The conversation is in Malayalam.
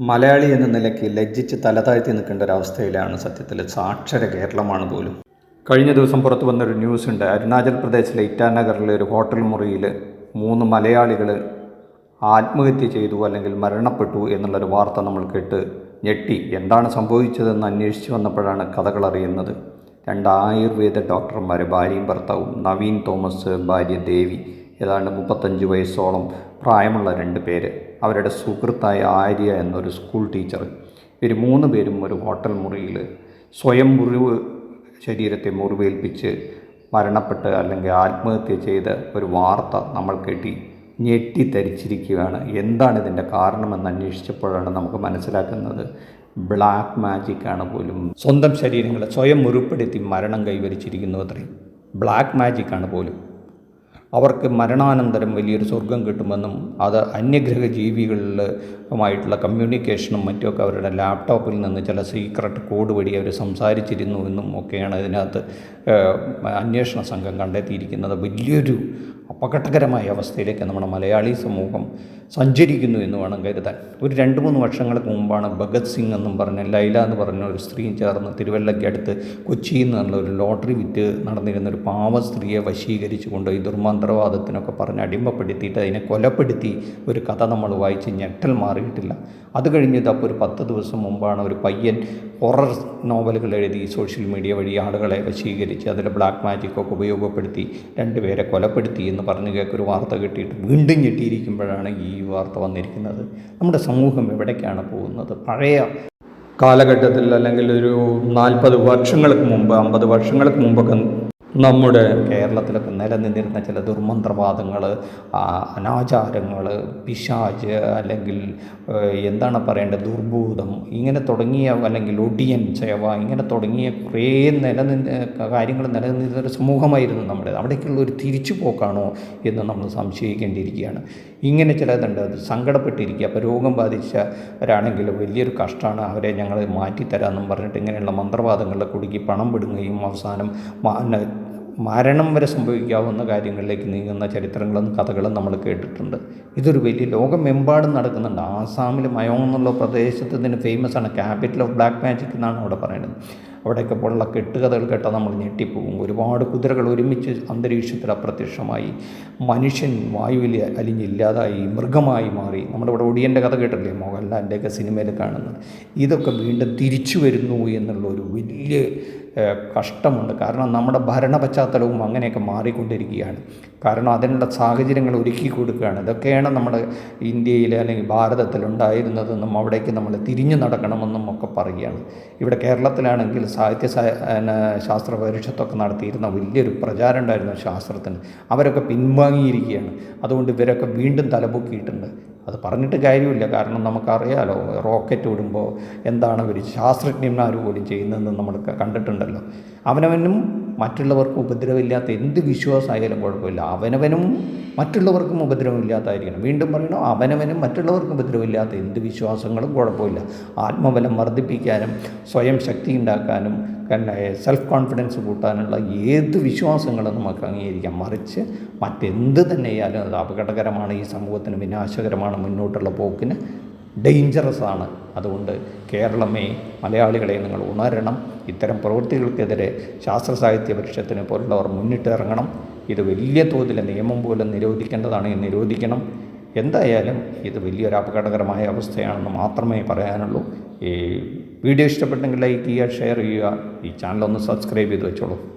മലയാളി എന്ന നിലയ്ക്ക് ലജ്ജിച്ച് തലതാഴ്ത്തി നിൽക്കേണ്ട ഒരു അവസ്ഥയിലാണ് സത്യത്തിൽ സാക്ഷര കേരളമാണ് പോലും. കഴിഞ്ഞ ദിവസം പുറത്തു വന്നൊരു ന്യൂസ് ഉണ്ട് അരുണാചൽ പ്രദേശിലെ ഇറ്റാനഗറിലെ ഒരു ഹോട്ടൽ മുറിയിൽ മൂന്ന് മലയാളികൾ ആത്മഹത്യ ചെയ്തു അല്ലെങ്കിൽ മരണപ്പെട്ടു എന്നുള്ളൊരു വാർത്ത നമ്മൾ കേട്ട് ഞെട്ടി. എന്താണ് സംഭവിച്ചതെന്ന് അന്വേഷിച്ചു വന്നപ്പോഴാണ് കഥകൾ അറിയുന്നത്. രണ്ട് ആയുർവേദ ഡോക്ടർമാർ ഭാര്യയും ഭർത്താവും നവീൻ തോമസ് ഭാര്യ ദേവി. ഏതാണ്ട് മുപ്പത്തഞ്ച് വയസ്സോളം പ്രായമുള്ള രണ്ട് പേര്. അവരുടെ സുഹൃത്തായ ആര്യ എന്നൊരു സ്കൂൾ ടീച്ചർ. ഇവർ മൂന്ന് പേരും ഒരു ഹോട്ടൽ മുറിയിൽ സ്വയം മുറിവ് ശരീരത്തെ മുറിവേൽപ്പിച്ച് മരണപ്പെട്ട് അല്ലെങ്കിൽ ആത്മഹത്യ ചെയ്ത ഒരു വാർത്ത നമ്മൾ കേട്ടി ഞെട്ടിത്തരിച്ചിരിക്കുകയാണ്. എന്താണ് ഇതിന്റെ കാരണമെന്ന് അന്വേഷിച്ചപ്പോഴാണ് നമുക്ക് മനസ്സിലാക്കുന്നത്. ബ്ലാക്ക് മാജിക്കാണ് പോലും. സ്വന്തം ശരീരങ്ങളെ സ്വയം മുറിപ്പെടുത്തി മരണം കൈവരിച്ചിരിക്കുന്നു അത്രയും. ബ്ലാക്ക് മാജിക്കാണ് പോലും. അവർക്ക് മരണാനന്തരം വലിയൊരു സ്വർഗം കിട്ടുമെന്നും അത് അന്യഗ്രഹ ജീവികളിലുമായിട്ടുള്ള കമ്മ്യൂണിക്കേഷനും മറ്റുമൊക്കെ അവരുടെ ലാപ്ടോപ്പിൽ നിന്ന് ചില സീക്രട്ട് കോഡ് വഴി അവർ സംസാരിച്ചിരുന്നു എന്നും ഒക്കെയാണ് ഇതിനകത്ത് അന്വേഷണ സംഘം കണ്ടെത്തിയിരിക്കുന്നത്. വലിയൊരു അപകടകരമായ അവസ്ഥയിലേക്ക് നമ്മുടെ മലയാളി സമൂഹം സഞ്ചരിക്കുന്നു എന്ന് വേണം കരുതാൻ. ഒരു രണ്ട് മൂന്ന് വർഷങ്ങൾക്ക് മുമ്പാണ് ഭഗത് സിംഗ് എന്നും പറഞ്ഞ ലൈല എന്ന് പറഞ്ഞ ഒരു സ്ത്രീയും ചേർന്ന് തിരുവല്ലയ്ക്ക് അടുത്ത് കൊച്ചിയിൽ നിന്നുള്ള ഒരു ലോട്ടറി വിറ്റ് നടന്നിരുന്ന ഒരു പാവ സ്ത്രീയെ വശീകരിച്ചു കൊണ്ട് ഈ ദുർമന്ത്രവാദത്തിനൊക്കെ പറഞ്ഞ് അടിമപ്പെടുത്തിയിട്ട് അതിനെ കൊലപ്പെടുത്തി ഒരു കഥ നമ്മൾ വായിച്ച് ഞെട്ടൽ മാറിയിട്ടില്ല. അത് കഴിഞ്ഞത് അപ്പോൾ ഒരു പത്ത് ദിവസം മുമ്പാണ് ഒരു പയ്യൻ ഹൊറർ നോവലുകൾ എഴുതി സോഷ്യൽ മീഡിയ വഴി ആളുകളെ വശീകരിച്ച് അതിൽ ബ്ലാക്ക് മാജിക്കൊക്കെ ഉപയോഗപ്പെടുത്തി രണ്ടുപേരെ കൊലപ്പെടുത്തി എന്ന് പറഞ്ഞു കേൾക്കൊരു വാർത്ത കിട്ടിയിട്ട് വീണ്ടും ഞെട്ടിയിരിക്കുമ്പോഴാണ് ഈ വാർത്ത വന്നിരിക്കുന്നത്. നമ്മുടെ സമൂഹം എവിടേക്കാണ് പോകുന്നത്? പഴയ കാലഘട്ടത്തിൽ അല്ലെങ്കിൽ ഒരു നാൽപ്പത് വർഷങ്ങൾക്ക് മുമ്പ് അമ്പത് വർഷങ്ങൾക്ക് മുമ്പൊക്കെ നമ്മുടെ കേരളത്തിലൊക്കെ നിലനിന്നിരുന്ന ചില ദുർമന്ത്രവാദങ്ങൾ അനാചാരങ്ങൾ പിശാജ് അല്ലെങ്കിൽ എന്താണ് പറയേണ്ടത്? ദുർഭൂതം ഇങ്ങനെ തുടങ്ങിയ അല്ലെങ്കിൽ ഒടിയൻ ചേവ ഇങ്ങനെ തുടങ്ങിയ കുറേ നിലനിന്ന് കാര്യങ്ങൾ നിലനിന്നിരുന്ന ഒരു സമൂഹമായിരുന്നു നമ്മുടെ അവിടേക്കുള്ള ഒരു തിരിച്ചു തിരിച്ചുപോക്കാണോ എന്ന് നമ്മൾ സംശയിക്കേണ്ടിയിരിക്കുകയാണ്. ഇങ്ങനെ ചിലതുണ്ട്. സങ്കടപ്പെട്ടിരിക്കുക. അപ്പോൾ രോഗം ബാധിച്ചവരാണെങ്കിൽ വലിയൊരു കഷ്ടമാണ്. അവരെ ഞങ്ങൾ മാറ്റിത്തരാമെന്നും പറഞ്ഞിട്ട് ഇങ്ങനെയുള്ള മന്ത്രവാദങ്ങളിൽ കുടുക്കി പണം വിടുകയും അവസാനം മരണം വരെ സംഭവിക്കാവുന്ന കാര്യങ്ങളിലേക്ക് നീങ്ങുന്ന ചരിത്രങ്ങളും കഥകളും നമ്മൾ കേട്ടിട്ടുണ്ട്. ഇതൊരു വലിയ ലോകമെമ്പാടും നടക്കുന്നുണ്ട്. ആസാമിൽ മയോങ് എന്നുള്ള പ്രദേശത്ത് ഇതിന് ഫേമസ് ആണ്. ക്യാപിറ്റൽ ഓഫ് ബ്ലാക്ക് മാജിക് എന്നാണ് അവിടെ പറയുന്നത്. അവിടെയൊക്കെ പോലുള്ള കെട്ടുകഥകൾ കേട്ടാൽ നമ്മൾ ഞെട്ടിപ്പോകും. ഒരുപാട് കുതിരകൾ ഒരുമിച്ച് അന്തരീക്ഷത്തിൽ അപ്രത്യക്ഷമായി. മനുഷ്യൻ വായുവിൽ അലിഞ്ഞില്ലാതായി മൃഗമായി മാറി. നമ്മുടെ ഇവിടെ ഒടിയന്റെ കഥ കേട്ടില്ലേ മോഹൻലാലിന്റെയൊക്കെ സിനിമയിൽ കാണുന്നത്. ഇതൊക്കെ വീണ്ടും തിരിച്ചു വരുന്നു എന്നുള്ള ഒരു വലിയ കഷ്ടമുണ്ട്. കാരണം നമ്മുടെ ഭരണ പശ്ചാത്തലവും അങ്ങനെയൊക്കെ മാറിക്കൊണ്ടിരിക്കുകയാണ്. കാരണം അതിനുള്ള സാഹചര്യങ്ങൾ ഒരുക്കി കൊടുക്കുകയാണ്. ഇതൊക്കെയാണ് നമ്മുടെ ഇന്ത്യയിൽ അല്ലെങ്കിൽ ഭാരതത്തിൽ ഉണ്ടായിരുന്നതെന്നും അവിടേക്ക് നമ്മൾ തിരിഞ്ഞു നടക്കണമെന്നും ഒക്കെ പറയുകയാണ്. ഇവിടെ കേരളത്തിലാണെങ്കിൽ സാഹിത്യ ശാസ്ത്ര പരിഷത്തൊക്കെ നടത്തിയിരുന്ന വലിയൊരു പ്രചാരം ഉണ്ടായിരുന്നു ശാസ്ത്രത്തിന്. അവരൊക്കെ പിൻവാങ്ങിയിരിക്കുകയാണ്. അതുകൊണ്ട് ഇവരൊക്കെ വീണ്ടും തലപൊക്കിയിട്ടുണ്ട്. അത് പറഞ്ഞിട്ട് കാര്യമില്ല. കാരണം നമുക്കറിയാലോ റോക്കറ്റ് വിടുമ്പോൾ എന്താണ് ഒരു ശാസ്ത്രജ്ഞന്മാർ പോലും ചെയ്യുന്നതെന്ന് നമ്മൾ കണ്ടിട്ടുണ്ടല്ലോ അവനവനും മറ്റുള്ളവർക്കും ഉപദ്രവമില്ലാത്ത എന്ത് വിശ്വാസമായാലും കുഴപ്പമില്ല. അവനവനും മറ്റുള്ളവർക്കും ഉപദ്രവമില്ലാത്തായിരിക്കണം വീണ്ടും പറയണോ അവനവനും മറ്റുള്ളവർക്കും ഉപദ്രവമില്ലാത്ത എന്ത് വിശ്വാസങ്ങളും കുഴപ്പമില്ല. ആത്മബലം വർദ്ധിപ്പിക്കാനും സ്വയം ശക്തി ഉണ്ടാക്കാനും സെൽഫ് കോൺഫിഡൻസ് കൂട്ടാനുള്ള ഏത് വിശ്വാസങ്ങളും നമുക്ക് അംഗീകരിക്കാം. മറിച്ച് മറ്റെന്ത് തന്നെയായാലും അത് അപകടകരമാണ്. ഈ സമൂഹത്തിന് വിനാശകരമാണ് മുന്നോട്ടുള്ള പോക്കിന്. ഡേഞ്ചറസ് ആണ്. അതുകൊണ്ട് കേരളമേ മലയാളികളെ നിങ്ങൾ ഉണരണം. ഇത്തരം പ്രവൃത്തികൾക്കെതിരെ ശാസ്ത്ര സാഹിത്യ പരിഷത്തിനെ പോലുള്ളവർ മുന്നിട്ടിറങ്ങണം ഇത് വലിയ തോതിൽ നിയമം പോലും നിരോധിക്കേണ്ടതാണ് നിരോധിക്കണം. എന്തായാലും ഇത് വലിയൊരു അപകടകരമായ അവസ്ഥയാണെന്ന് മാത്രമേ പറയാനുള്ളൂ. ഈ വീഡിയോ ഇഷ്ടപ്പെട്ടെങ്കിൽ ലൈക്ക് ചെയ്യുക ഷെയർ ചെയ്യുക. ഈ ചാനലൊന്ന് സബ്സ്ക്രൈബ് ചെയ്ത് വെച്ചോളൂ.